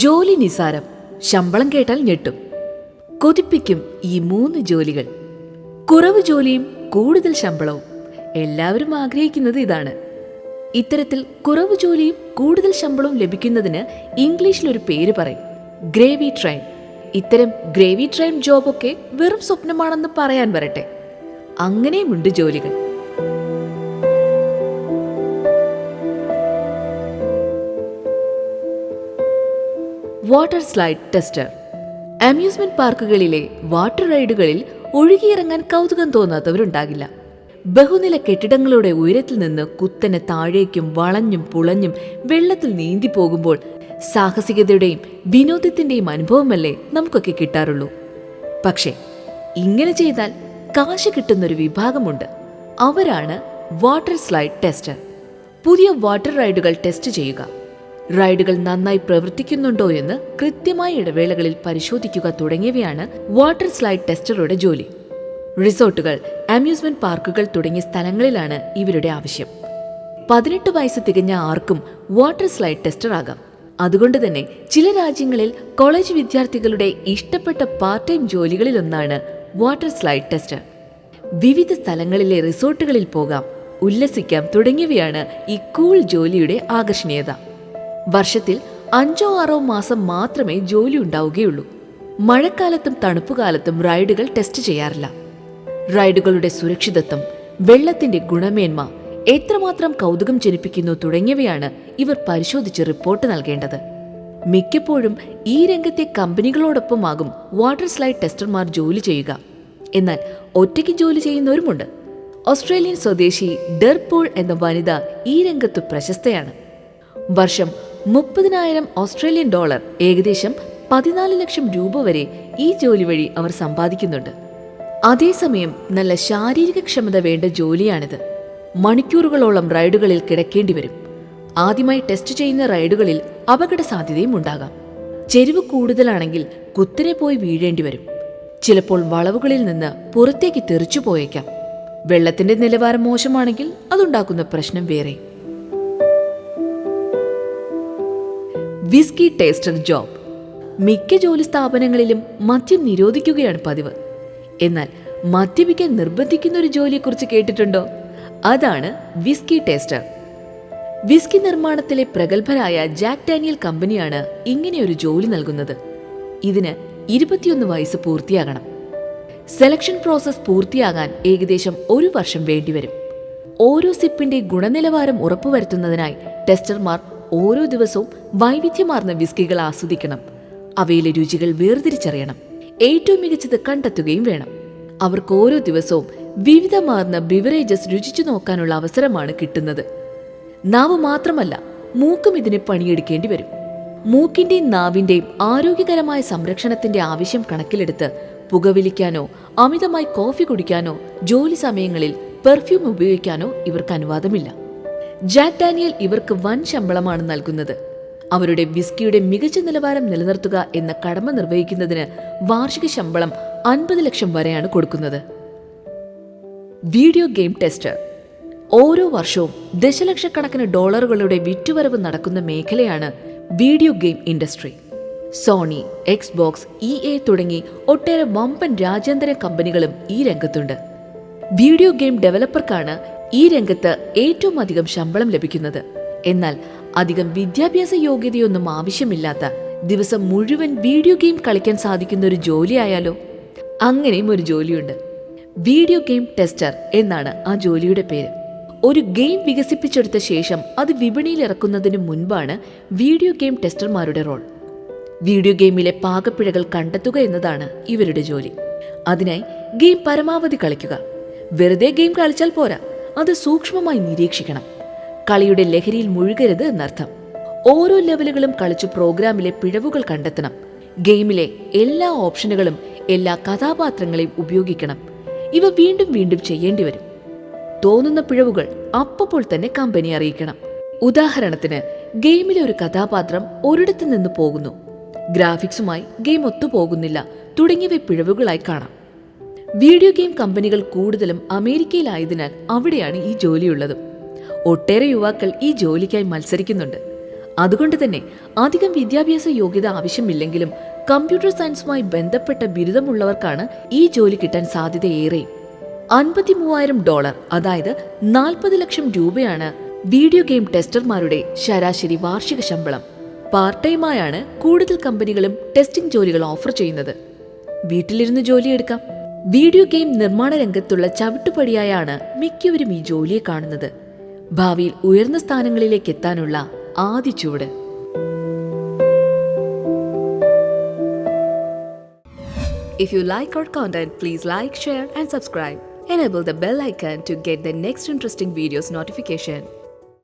ജോലി നിസാരം. ശമ്പളം കേട്ടാൽ ഞെട്ടും. കൊതിപ്പിക്കും ഈ മൂന്ന് ജോലികൾ. കുറവ് ജോലിയും കൂടുതൽ ശമ്പളവും. എല്ലാവരും ആഗ്രഹിക്കുന്നത് ഇതാണ്. ഇത്തരത്തിൽ കുറവ് ജോലിയും കൂടുതൽ ശമ്പളവും ലഭിക്കുന്നതിന് ഇംഗ്ലീഷിൽ ഒരു പേര് പറയും. Gravy train. ഇത്തരം ഗ്രേവി ട്രെയിൻ ജോബൊക്കെ വെറും സ്വപ്നമാണെന്ന് പറയാൻ വരട്ടെ. അങ്ങനെയുമുണ്ട് ജോലികൾ. Water slide tester. അമ്യൂസ്മെന്റ് പാർക്കുകളിലെ വാട്ടർ റൈഡുകളിൽ ഒഴുകിയിറങ്ങാൻ കൗതുകം തോന്നാത്തവരുണ്ടാകില്ല. ബഹുനില കെട്ടിടങ്ങളുടെ ഉയരത്തിൽ നിന്ന് കുത്തനെ താഴേക്കും വളഞ്ഞും പുളഞ്ഞും വെള്ളത്തിൽ നീന്തി പോകുമ്പോൾ സാഹസികതയുടെയും വിനോദത്തിന്റെയും അനുഭവമല്ലേ നമുക്കൊക്കെ കിട്ടാറുള്ളൂ. പക്ഷേ ഇങ്ങനെ ചെയ്താൽ കാശ് കിട്ടുന്നൊരു വിഭാഗമുണ്ട്. അവരാണ് വാട്ടർ സ്ലൈഡ് ടെസ്റ്റർ. പുതിയ വാട്ടർ റൈഡുകൾ ടെസ്റ്റ് ചെയ്യുക. റൈഡുകൾ നന്നായി പ്രവർത്തിക്കുന്നുണ്ടോ എന്ന് കൃത്യമായ ഇടവേളകളിൽ പരിശോധിക്കുക തുടങ്ങിയവയാണ് വാട്ടർ സ്ലൈഡ് ടെസ്റ്ററുടെ ജോലി. റിസോർട്ടുകൾ അമ്യൂസ്മെന്റ് പാർക്കുകൾ തുടങ്ങിയ സ്ഥലങ്ങളിലാണ് ഇവരുടെ ആവശ്യം. പതിനെട്ട് വയസ്സ് തികഞ്ഞ ആർക്കും വാട്ടർ സ്ലൈഡ് ടെസ്റ്റർ ആകാം അതുകൊണ്ട് തന്നെ ചില രാജ്യങ്ങളിൽ കോളേജ് വിദ്യാർത്ഥികളുടെ ഇഷ്ടപ്പെട്ട പാർട്ട് ടൈം ജോലികളിലൊന്നാണ് വാട്ടർ സ്ലൈഡ് ടെസ്റ്റർ. വിവിധ സ്ഥലങ്ങളിലെ റിസോർട്ടുകളിൽ പോകാം ഉല്ലസിക്കാം തുടങ്ങിയവയാണ് ഈ കൂൾ ജോലിയുടെ ആകർഷണീയത. വർഷത്തിൽ അഞ്ചോ ആറോ മാസം മാത്രമേ ജോലി ഉണ്ടാവുകയുള്ളൂ മഴക്കാലത്തും തണുപ്പുകാലത്തും റൈഡുകൾ ടെസ്റ്റ് ചെയ്യാറില്ല. റൈഡുകളുടെ സുരക്ഷിതത്വം വെള്ളത്തിന്റെ ഗുണമേന്മ എത്രമാത്രം കൗതുകം ജനിപ്പിക്കുന്നു തുടങ്ങിയവയാണ് ഇവർ പരിശോധിച്ച് റിപ്പോർട്ട് നൽകേണ്ടത്. മിക്കപ്പോഴും ഈ രംഗത്തെ കമ്പനികളോടൊപ്പമാകും വാട്ടർ സ്ലൈഡ് ടെസ്റ്റർമാർ ജോലി ചെയ്യുക. എന്നാൽ ഒറ്റയ്ക്ക് ജോലി ചെയ്യുന്നവരുമുണ്ട്. ഓസ്ട്രേലിയൻ സ്വദേശി ഡെർപോൾ എന്ന വനിത ഈ രംഗത്ത് പ്രശസ്തയാണ്. വർഷം മുപ്പതിനായിരം ഓസ്ട്രേലിയൻ ഡോളർ ഏകദേശം പതിനാല് ലക്ഷം രൂപ വരെ ഈ ജോലി വഴി അവർ സമ്പാദിക്കുന്നുണ്ട്. അതേസമയം നല്ല ശാരീരിക ക്ഷമത വേണ്ട ജോലിയാണിത്. മണിക്കൂറുകളോളം റൈഡുകളിൽ കിടക്കേണ്ടി വരും. ആദ്യമായി ടെസ്റ്റ് ചെയ്യുന്ന റൈഡുകളിൽ അപകട സാധ്യതയും ഉണ്ടാകാം. ചെരിവ് കൂടുതലാണെങ്കിൽ കുത്തിനെ പോയി വീഴേണ്ടി വരും. ചിലപ്പോൾ വളവുകളിൽ നിന്ന് പുറത്തേക്ക് തെറിച്ചു പോയേക്കാം. വെള്ളത്തിന്റെ നിലവാരം മോശമാണെങ്കിൽ അതുണ്ടാക്കുന്ന പ്രശ്നം വേറെ. Whisky taster job. മിക്ക ജോലി സ്ഥാപനങ്ങളിലും മദ്യം നിരോധിക്കുകയാണ് പതിവ്. എന്നാൽ മദ്യപിക്കാൻ നിർബന്ധിക്കുന്ന ഒരു ജോലിയെക്കുറിച്ച് കേട്ടിട്ടുണ്ടോ? അതാണ് വിസ്കി ടേസ്റ്റർ. വിസ്കി നിർമ്മാണത്തിലെ പ്രഗത്ഭരായ ജാക്ക് ഡാനിയൽ കമ്പനിയാണ് ഇങ്ങനെയൊരു ജോലി നൽകുന്നത്. ഇതിന് ഇരുപത്തിയൊന്ന് വയസ്സ് പൂർത്തിയാകണം. സെലക്ഷൻ പ്രോസസ് പൂർത്തിയാകാൻ ഏകദേശം ഒരു വർഷം വേണ്ടിവരും. ഓരോ സിപ്പിന്റെ ഗുണനിലവാരം ഉറപ്പുവരുത്തുന്നതിനായി ടെസ്റ്റർമാർ ഓരോ ദിവസവും വൈവിധ്യമാർന്ന വിസ്കികൾ ആസ്വദിക്കണം. അവയിലെ രുചികൾ വേർതിരിച്ചറിയണം. ഏറ്റവും മികച്ചത് കണ്ടെത്തുകയും വേണം. അവർക്ക് ഓരോ ദിവസവും വിവിധമാർന്ന ബിവറേജസ് രുചിച്ചു നോക്കാനുള്ള അവസരമാണ് കിട്ടുന്നത്. നാവ് മാത്രമല്ല മൂക്കും ഇതിന് പണിയെടുക്കേണ്ടി വരും. മൂക്കിന്റെയും നാവിന്റെയും ആരോഗ്യകരമായ സംരക്ഷണത്തിന്റെ ആവശ്യം കണക്കിലെടുത്ത് പുകവലിക്കാനോ അമിതമായി കോഫി കുടിക്കാനോ ജോലി സമയങ്ങളിൽ പെർഫ്യൂം ഉപയോഗിക്കാനോ ഇവർക്ക് അനുവാദമില്ല. ജാക്ക് ഡാനിയൽ ഇവർക്ക് വൻ ശമ്പളമാണ് നൽകുന്നത്. അവരുടെ വിസ്കിയുടെ മികച്ച നിലവാരം നിലനിർത്തുക എന്ന കടമ നിർവഹിക്കുന്നതിന് വാർഷിക ശമ്പളം അൻപത് ലക്ഷം വരെയാണ് കൊടുക്കുന്നത്. Video game tester. ഓരോ വർഷവും ദശലക്ഷക്കണക്കിന് ഡോളറുകളുടെ വിറ്റുവരവ് നടക്കുന്ന മേഖലയാണ് video game industry. Sony Xbox E A തുടങ്ങി ഒട്ടേറെ വമ്പൻ രാജ്യാന്തര കമ്പനികളും ഈ രംഗത്തുണ്ട്. വീഡിയോ ഗെയിം ഡെവലപ്പർക്കാണ് ഈ രംഗത്ത് ഏറ്റവും അധികം ശമ്പളം ലഭിക്കുന്നത്. എന്നാൽ അധികം വിദ്യാഭ്യാസ യോഗ്യതയൊന്നും ആവശ്യമില്ലാത്ത ദിവസം മുഴുവൻ വീഡിയോ ഗെയിം കളിക്കാൻ സാധിക്കുന്ന ഒരു ജോലി ജോലിയായാലോ അങ്ങനെയും ഒരു ജോലിയുണ്ട്. വീഡിയോ ഗെയിം ടെസ്റ്റർ എന്നാണ് ആ ജോലിയുടെ പേര്. ഒരു ഗെയിം വികസിപ്പിച്ചെടുത്ത ശേഷം അത് വിപണിയിൽ ഇറക്കുന്നതിന് മുൻപാണ് വീഡിയോ ഗെയിം ടെസ്റ്റർമാരുടെ റോൾ. വീഡിയോ ഗെയിമിലെ പാകപ്പിഴകൾ കണ്ടെത്തുക എന്നതാണ് ഇവരുടെ ജോലി. അതിനായി ഗെയിം പരമാവധി കളിക്കുക. വെറുതെ ഗെയിം കളിച്ചാൽ പോരാ. അത് സൂക്ഷ്മമായി നിരീക്ഷിക്കണം. കളിയുടെ ലഹരിയിൽ മുഴുകരുത് എന്നർത്ഥം. ഓരോ ലെവലുകളും കളിച്ച് പ്രോഗ്രാമിലെ പിഴവുകൾ കണ്ടെത്തണം. ഗെയിമിലെ എല്ലാ ഓപ്ഷനുകളും എല്ലാ കഥാപാത്രങ്ങളെയും ഉപയോഗിക്കണം. ഇവ വീണ്ടും വീണ്ടും ചെയ്യേണ്ടി വരും. തോന്നുന്ന പിഴവുകൾ അപ്പോൾ തന്നെ കമ്പനി അറിയിക്കണം. ഉദാഹരണത്തിന് ഗെയിമിലെ ഒരു കഥാപാത്രം ഒരിടത്തു നിന്ന് പോകുന്നു. ഗ്രാഫിക്സുമായി ഗെയിം ഒത്തുപോകുന്നില്ല. തുടങ്ങിയവ പിഴവുകളായി കാണാം. വീഡിയോ ഗെയിം കമ്പനികൾ കൂടുതലും അമേരിക്കയിലായതിനാൽ അവിടെയാണ് ഈ ജോലിയുള്ളത്. ഒട്ടേറെ യുവാക്കൾ ഈ ജോലിക്കായി മത്സരിക്കുന്നുണ്ട്. അതുകൊണ്ട് തന്നെ അധികം വിദ്യാഭ്യാസ യോഗ്യത ആവശ്യമില്ലെങ്കിലും കമ്പ്യൂട്ടർ സയൻസുമായി ബന്ധപ്പെട്ട ബിരുദമുള്ളവർക്കാണ് ഈ ജോലി കിട്ടാൻ സാധ്യതയേറെ. അൻപത്തി മൂവായിരം ഡോളർ അതായത് നാൽപ്പത് ലക്ഷം രൂപയാണ് വീഡിയോ ഗെയിം ടെസ്റ്റർമാരുടെ ശരാശരി വാർഷിക ശമ്പളം. പാർട്ട് ടൈമായാണ് കൂടുതൽ കമ്പനികളും ടെസ്റ്റിംഗ് ജോലികൾ ഓഫർ ചെയ്യുന്നത്. വീട്ടിലിരുന്ന് ജോലിയെടുക്കാം വീഡിയോ ഗെയിം നിർമ്മാണ രംഗത്തുള്ള ചവിട്ടുപടിയായാണ് മിക്കവരും ഈ ജോലിയെ കാണുന്നത്. ഭാവിയിൽ ഉയർന്ന സ്ഥാനങ്ങളിലേക്ക് എത്താനുള്ള ആദ്യ ചുവട്. If you like our content please like share and subscribe enable the bell icon to get the next interesting videos notification